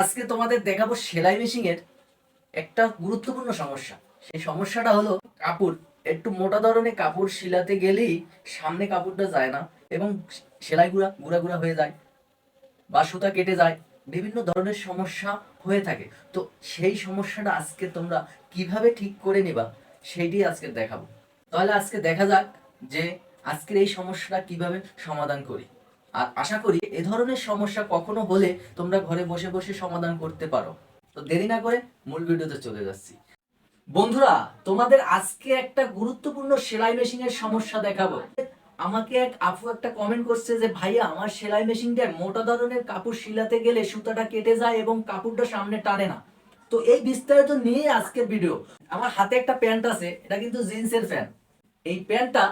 আজকে তোমাদের দেখাবো সেলাই মেশিন এর একটা গুরুত্বপূর্ণ সমস্যা। সেই সমস্যাটা হলো কাপড়। একটু মোটা ধরনের কাপড় শিলাতে গেলেই সামনে কাপড়টা যায় না এবং সেলাই গুঁড়া গুঁড়া গুঁড়া হয়ে যায় বা সুতা কেটে যায়। বিভিন্ন ধরনের সমস্যা হয়ে থাকে। তো সেই সমস্যাটা আজকে তোমরা কীভাবে ঠিক করে নিবা সেইটি আজকে দেখাবো। তাহলে আজকে দেখা যাক যে আজকের এই সমস্যাটা কীভাবে সমাধান করি। আর আশা করি এ ধরনের সমস্যা কখনো হলে তোমরা ঘরে বসে বসে সমাধান করতে পারো। তো দেরি না করে মূল ভিডিওতে চলে যাচ্ছি। বন্ধুরা, তোমাদের আজকে একটা গুরুত্বপূর্ণ সেলাই মেশিনের সমস্যা দেখাবো। আমাকে এক আপু একটা কমেন্ট করছে যে, ভাইয়া, আমার সেলাই মেশিনটা মোটা ধরনের কাপড় শিলাতে গেলে সুতাটা কেটে যায় এবং কাপড়টা সামনে টানে না। তো এই বিস্তারিত নিয়ে আজকের ভিডিও আমার হাতে একটা প্যান্ট আছে, এটা কিন্তু জিন্সের প্যান্ট। এই প্যান্টটা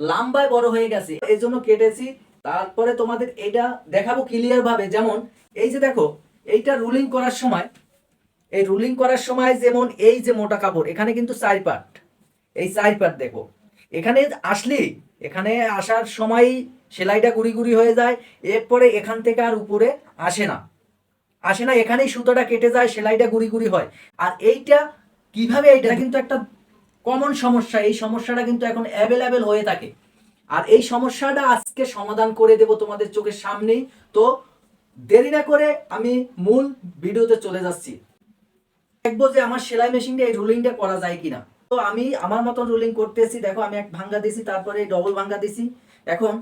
লম্বায় বড় হয়ে গেছে এই জন্য কেটেছি। তারপরে তোমাদের এটা দেখাবো ক্লিয়ার ভাবে। যেমন, এই যে দেখো, এইটা রুলিং করার সময়, এই রুলিং করার সময় যেমন এই যে মোটা কাপড়, এখানে কিন্তু চার পার্ট এই চার পার্ট দেখো। এখানে আসলি, এখানে আসার সময় সেলাইটা গুড়ি গুড়ি হয়ে যায়, এরপরে এখান থেকে আর উপরে আসে না। আসে না, এখানেই সুতোটা কেটে যায়, সেলাইটা গুড়ি গুড়ি হয়। আর এইটা কীভাবে এইটা কিন্তু একটা কমন সমস্যা, এই সমস্যাটা কিন্তু এখন অ্যাভেলেবেল হয়ে থাকে। আর এই সমস্যাটা আজকে সমাধান করে দেব তোমাদের চোখের সামনেই। তো দেরি না করে আমি মূল ভিডিওতে চলে যাচ্ছি। দেখব যে আমার সেলাই মেশিনটা এই রুলিংটা করা যায় কিনা। তো আমি আমার মতন রুলিং করতেছি, দেখো আমি এক ভাঙ্গা দিছি, তারপরে ডবল ভাঙ্গা দিছি। এখন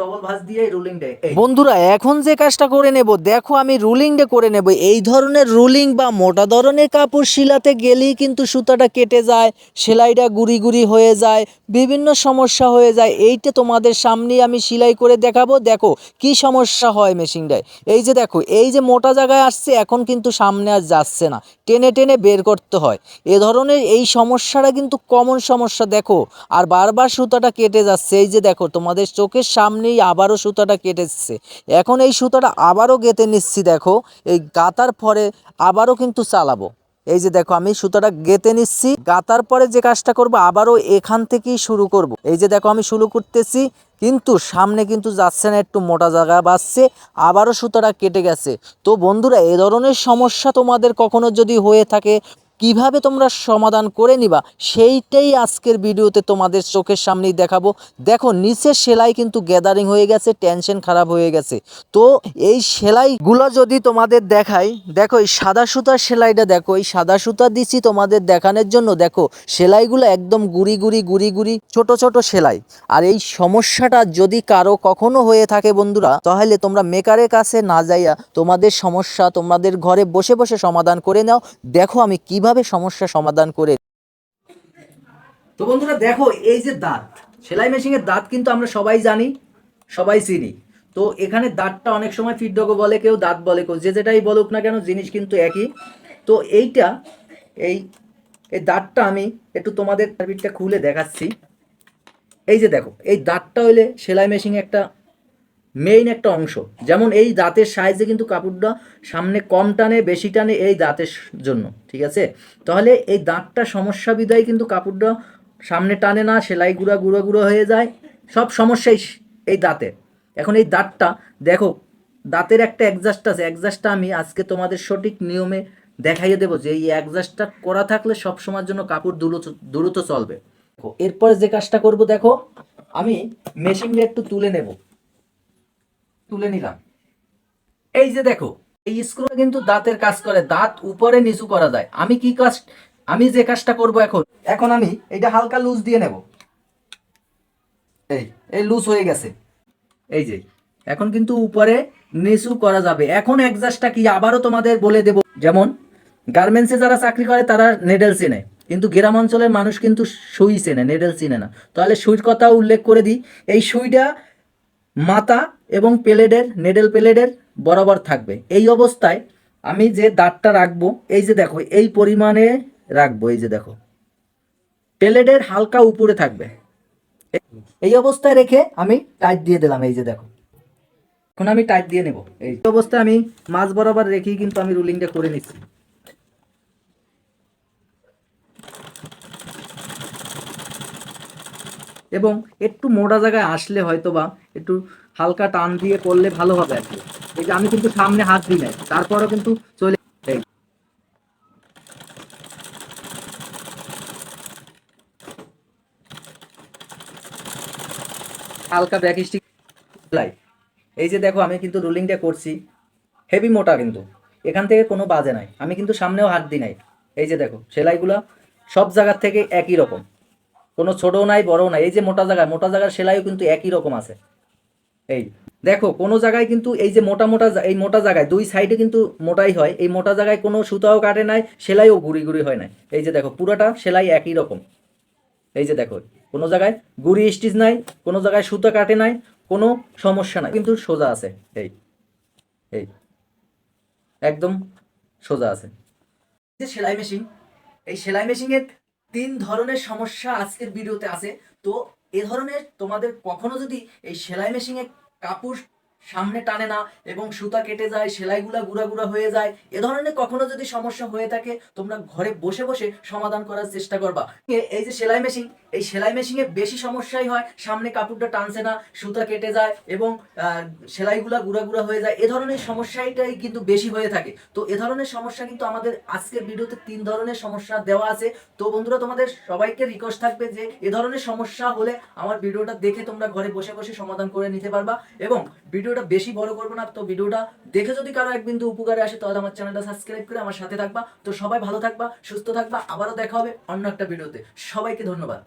ডবল ভাঁজ দিয়ে রুলিংটা বন্ধুরা, এখন যে কাজটা করে নেব, দেখো আমি রুলিংটা করে নেব। এই ধরনের রুলিং বা মোটা ধরনের কাপড় শিলাতে গেলেই কিন্তু সুতাটা কেটে যায়, সেলাইটা গুড়ি গুড়ি হয়ে যায়, বিভিন্ন সমস্যা হয়ে যায়। এইটা তোমাদের সামনেই আমি সেলাই করে দেখাবো। দেখো, কি সমস্যা হয় মেশিনটায়? এই যে দেখো, এই যে মোটা জায়গায় আসছে, এখন কিন্তু সামনে আর যাচ্ছে না। টেনে টেনে বের করতে হয়। এ ধরনের এই সমস্যাটা কিন্তু কমন সমস্যা, দেখো। আর বারবার সুতাটা কেটে যাচ্ছে, এই যে দেখো, তোমাদের চোখের সামনেই আবারও সুতাটা কেটেছে এখন এই সুতাটা আবারও গেঁথে নিচ্ছি, দেখো। এই গাতার পরে আবারও কিন্তু চালাবো। এই যে দেখো, আমি সুতাটা গেঁথে নিচ্ছি গাতার পরে যে কাজটা করব, আবারও এখান থেকেই শুরু করব। এই যে দেখো, আমি শুরু করতেছি, কিন্তু সামনে কিন্তু যাচ্ছে না, একটু মোটা জায়গা বাসছে আবারও সুতাটা কেটে গেছে। তো বন্ধুরা, এ ধরনের সমস্যা তোমাদের কখনো যদি হয়ে থাকে কীভাবে তোমরা সমাধান করে নিবা, সেইটাই আজকের ভিডিওতে তোমাদের চোখের সামনেই দেখাবো। দেখো নিচের সেলাই কিন্তু গ্যাদারিং হয়ে গেছে টেনশন খারাপ হয়ে গেছে। তো এই সেলাইগুলো যদি তোমাদের দেখাই, দেখো, এই সাদা সুতার সেলাইটা দেখো, এই সাদা সুতা দিছি তোমাদের দেখানোর জন্য, দেখো, সেলাইগুলো একদম গুড়ি গুড়ি গুড়ি গুড়ি, ছোট ছোট সেলাই। আর এই সমস্যাটা যদি কারও কখনো হয়ে থাকে বন্ধুরা, তাহলে তোমরা মেকারের কাছে না যাইয়া তোমাদের সমস্যা, তোমাদের ঘরে বসে বসে সমাধান করে নাও। দেখো আমি কীভাবে সমস্যা সমাধান করে তো বন্ধুরা দেখো, এই যে দাঁত, সেলাই মেশিনের দাঁত কিন্তু আমরা সবাই জানি, সবাই চিনি। তো এখানে দাঁতটা অনেক সময় ফিডডগও বলে, কেউ দাঁত বলে, কেউ যে যেটাই বলুক না কেন, জিনিস কিন্তু একই। তো এইটা, এই এই দাঁতটা আমি একটু তোমাদের খুলে দেখাচ্ছি। এই যে দেখো, এই দাঁতটা হইলে সেলাই মেশিনে একটা মেইন একটা অংশ। যেমন এই দাঁতের সাইজে কিন্তু কাপড়টা সামনে কম টানে, বেশি টানে এই দাঁতের জন্য, ঠিক আছে? তাহলে এই দাঁতটা সমস্যা বিদায় কিন্তু কাপড়টা সামনে টানে না, সেলাই গুঁড়া গুঁড়ো গুঁড়ো হয়ে যায়, সব সমস্যাই এই দাঁতে। এখন এই দাঁতটা, দেখো, দাঁতের একটা অ্যাডজাস্ট আছে অ্যাডজাস্টটা আমি আজকে তোমাদের সঠিক নিয়মে দেখাইয়ে দেবো যে এই অ্যাডজাস্টটা করা থাকলে সব সময়ের জন্য কাপড় দ্রুত দ্রুত চলবে। এরপরে যে কাজটা করব, দেখো, আমি মেশিনটা একটু তুলে নেব। তুলে নিলাম। এই যে দেখো, এই স্ক্রু কিন্তু দাঁতের কাজ করে, দাঁত উপরে নিচু করা যায়। আমি কি কাজ, আমি যে কাজটা করব এখন এখন আমি এটা হালকা লুজ দিয়ে নেব। এই এই লুজ হয়ে গেছে। এই যে, এখন কিন্তু উপরে নিচু করা যাবে। এখন অ্যাডজাস্টটা কি আবারও তোমাদের বলে দেব। যেমন গার্মেন্টসে যারা চাকরি করে, তারা নেডেল চেনে কিন্তু গ্রাম অঞ্চলের মানুষ কিন্তু সুই চেনে নেডেল চিনে না। তাহলে সুইর কথা উল্লেখ করে দিই। এই সুইটা মাথা এবং প্লেডের, নেডেল প্লেডের বরাবর থাকবে। এই অবস্থায় আমি যে দাঁতটা রাখব, এই যে দেখো, এই পরিমাণে রাখব, এই যে দেখো। প্লেডের হালকা উপরে থাকবে। এই অবস্থায় রেখে আমি টাইট দিয়ে দিলাম, এই যে দেখো। এখন আমি টাইট দিয়ে নেব। এই অবস্থায় আমি মাছ বরাবর রেখেই কিন্তু আমি রুলিংটা করে নিচ্ছি। এবং একটু মোটা জায়গায় আসলে হয়তো বা একটু হালকা টান দিয়ে করলে ভালো হবে আর কি। এই যে আমি কিন্তু সামনে হাত দিই নাই, তারপরও কিন্তু চলে হালকা ব্যাক স্টিক এই যে দেখো, আমি কিন্তু রুলিংটা করছি। হেভি মোটা কিন্তু। এখান থেকে কোনো বাজে নাই। আমি কিন্তু সামনেও হাত দিই নাই। এই যে দেখো, সেলাইগুলো সব জায়গার থেকে একই রকম। কোনো ছোট নাই বড় নাই। এই যে মোটা জায়গায় মোটা জায়গার সেলাইও কিন্তু একই রকম আছে। এই দেখো, কোনো জায়গায় কিন্তু এই যে মোটা মোটা এই মোটা জায়গায়, দুই সাইডে কিন্তু মোটাই হয়। এই মোটা জায়গায় কোনো সুতাও কাটে নাই, সেলাইও গুড়ি গুড়ি হয় নাই। এই যে দেখো, পুরোটা সেলাই একই রকম। এই যে দেখো, কোনো জায়গায় গুড়ি স্টিচ নাই, কোনো জায়গায় সুতা কাটে নাই, কোনো সমস্যা নাই। কিন্তু সোজা আছে। এই এই, একদম সোজা আছে। যে সেলাই মেশিন এই সেলাই মেশিনের তিন ধরনের সমস্যা আজকের ভিডিওতে আছে। তো এ ধরনের তোমাদের কখনো যদি এই সেলাই মেশিনে কাপড় সামনে টানে না এবং সুতা কেটে যায়, সেলাইগুলা গুড়া গুড়া হয়ে যায়। এ ধরনের কখনো যদি সমস্যা হয়ে থাকে, তোমরা ঘরে বসে বসে সমাধান করার চেষ্টা করবা। এই যে সেলাই মেশিন এই সেলাই মেশিনে বেশি সমস্যাই হয়, সামনে কাপড়টা টানছে না, সুতা কেটে যায় এবং সেলাইগুলা গুড়া গুড়া হয়ে যায়। এ ধরনের সমস্যাটাই কিন্তু বেশি হয়ে থাকে। তো এ ধরনের সমস্যা কিন্তু আমাদের আজকের ভিডিওতে তিন ধরনের সমস্যা দেওয়া আছে। তো বন্ধুরা, তোমাদের সবাইকে রিকোয়েস্ট থাকবে যে, এ ধরনের সমস্যা হলে আমার ভিডিওটা দেখে তোমরা ঘরে বসে বসে সমাধান করে নিতে পারবা এবং ভিডিওটা বেশি বড় করব না, তো ভিডিওটা দেখে যদি কারও এক বিন্দু উপকারে আসে, তাহলে আমার চ্যানেলটা সাবস্ক্রাইব করে আমার সাথে থাকবা। তো সবাই ভালো থাকবা, সুস্থ থাকবা, আবারও দেখা হবে অন্য একটা ভিডিওতে। সবাইকে ধন্যবাদ।